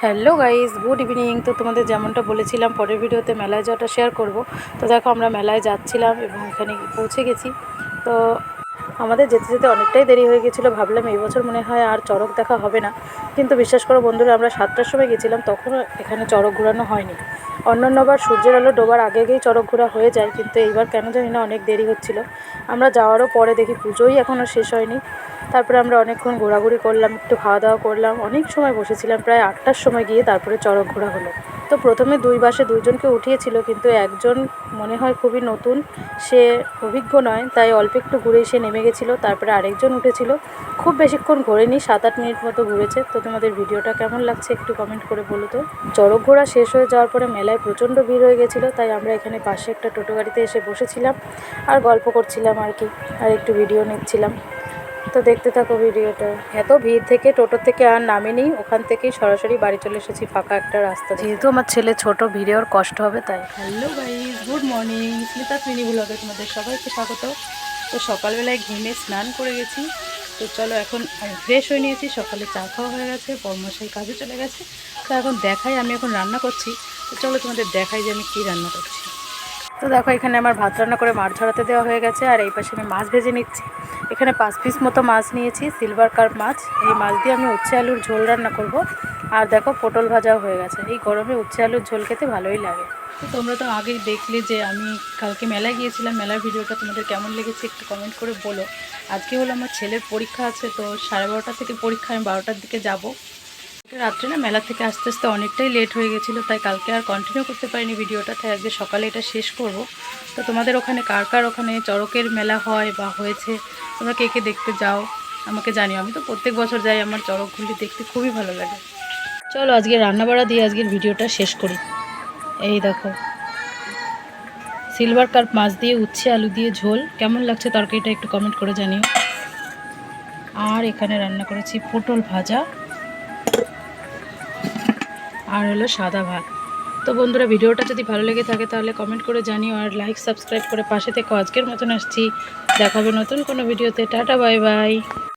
Hello guys good evening. তো তোমাদের যেমনটা বলেছিলাম, পরের ভিডিওতে মেলায় যাওয়াটা শেয়ার করব। তো দেখো আমরা মেলায় যাচ্ছিলাম এবং এখানে পৌঁছে গেছি। তো আমাদের যেতে যেতে অনেকটাই দেরি হয়ে গেছিল। ভাবলাম এই বছর মনে হয় আর চড়ক দেখা হবে না। কিন্তু বিশ্বাস করো বন্ধুরা, আমরা সাতটার সময় গেছিলাম, তখনও এখানে চড়ক ঘোরানো হয়নি। অন্যান্যবার সূর্যের আলো ডোবার আগে আগেই চড়ক ঘোরা হয়ে যায়, কিন্তু এইবার কেন জানি না অনেক দেরি হচ্ছিল। আমরা যাওয়ারও পরে দেখি পুজোই এখনও শেষ হয়নি। তারপরে আমরা অনেকক্ষণ ঘোরাঘুরি করলাম, একটু খাওয়া দাওয়া করলাম। অনেক সময় বসেছিলাম, প্রায় আটটার সময় গিয়ে তারপরে চড়ক ঘোরা হলো। তো প্রথমে দুই বাসে দুইজনকে উঠিয়েছিল, কিন্তু একজন মনে হয় খুবই নতুন, সে অভিজ্ঞ নয়, তাই অল্প একটু ঘুরে সে নেমে গেছিল, তারপরে আরেকজন উঠেছিল। খুব বেশিক্ষণ ঘোরেনি সাত আট মিনিট মতো ঘুরেছে। তো তোমাদের ভিডিওটা কেমন লাগছে একটু কমেন্ট করে বলো তো। চড়ক ঘোরা শেষ হয়ে যাওয়ার পরে মেলায় প্রচণ্ড ভিড় হয়ে গেছিল, তাই আমরা এখানে পাশে একটা টোটো গাড়িতে এসে বসেছিলাম আর গল্প করছিলাম আর কি, আর একটু ভিডিও নিচ্ছিলাম। তো দেখতে থাকো ভিডিওটা। এত ভিড় থেকে টোটো থেকে আর নামেনি ওখান থেকেই সরাসরি বাড়ি চলে এসেছি ফাঁকা একটা রাস্তা যেহেতু আমার ছেলে ছোট ভিড়ে ওর কষ্ট হবে তাই। হ্যালো ভাই গুড মর্নিং স্মিতা মিনি ব্লগে তোমাদের সবাইকে স্বাগত। তো সকালবেলায় ঘেমে স্নান করে গেছি। তো চলো এখন আমি ফ্রেশ হয়ে নিয়েছি সকালে চা খাওয়া হয়ে গেছে বর্মশাই কাজে চলে গেছে। তো এখন দেখাই আমি এখন রান্না করছি। তো চলো তোমাদের দেখাই যে আমি কী রান্না করছি। তো দেখো, এখানে আমার ভাত রান্না করে মাছ ঝরাতে দেওয়া হয়ে গেছে, আর এই পাশে আমি মাছ ভেজে নিচ্ছি। এখানে পাঁচ পিস মতো মাছ নিয়েছি সিলভার কার্প মাছ। এই মাছ দিয়ে আমি উচ্ছে আলুর ঝোল রান্না করব। আর দেখো, পটল ভাজাও হয়ে গেছে। এই গরমে উচ্ছে আলুর ঝোল খেতে ভালোই লাগে। তো তোমরা তো আগেই দেখলে যে আমি কালকে মেলায় গিয়েছিলাম। মেলার ভিডিওটা তোমাদের কেমন লেগেছে একটু কমেন্ট করে বলো। আজকে হলো আমার ছেলের পরীক্ষা আছে, তো সাড়ে বারোটা থেকে পরীক্ষা, আমি বারোটার দিকে যাব। রাত্রে না মেলা থেকে আস্তে আস্তে অনেকটাই লেট হয়ে গেছিল, তাই কালকে আর কন্টিনিউ করতে পারিনি ভিডিওটা, তাই আজকে সকালে এটা শেষ করব। তো তোমাদের ওখানে কার কার ওখানে চড়কের মেলা হয় বা হয়েছে, তোমরা কে কে দেখতে যাও, আমাকে জানিও। আমি তো প্রত্যেক বছর যাই, আমার চড়কগুলি দেখতে খুবই ভালো লাগে। চলো আজকে রান্নাবাড়া দিয়ে আজকের ভিডিওটা শেষ করি। এই দেখো সিলভার কার্প মাছ দিয়ে উচ্ছে, আলু দিয়ে ঝোল, কেমন লাগছে তরকারিটা একটু কমেন্ট করে জানিও। আর এখানে রান্না করেছি পটল ভাজা। আর হলো সাদা ভাত। তো বন্ধুরা, ভিডিওটা যদি ভালো লেগে থাকে তাহলে কমেন্ট করে জানিও আর লাইক সাবস্ক্রাইব করে পাশে থেকে আজকের মতন আসছি। দেখাবে নতুন কোনো ভিডিওতে। Tata bye bye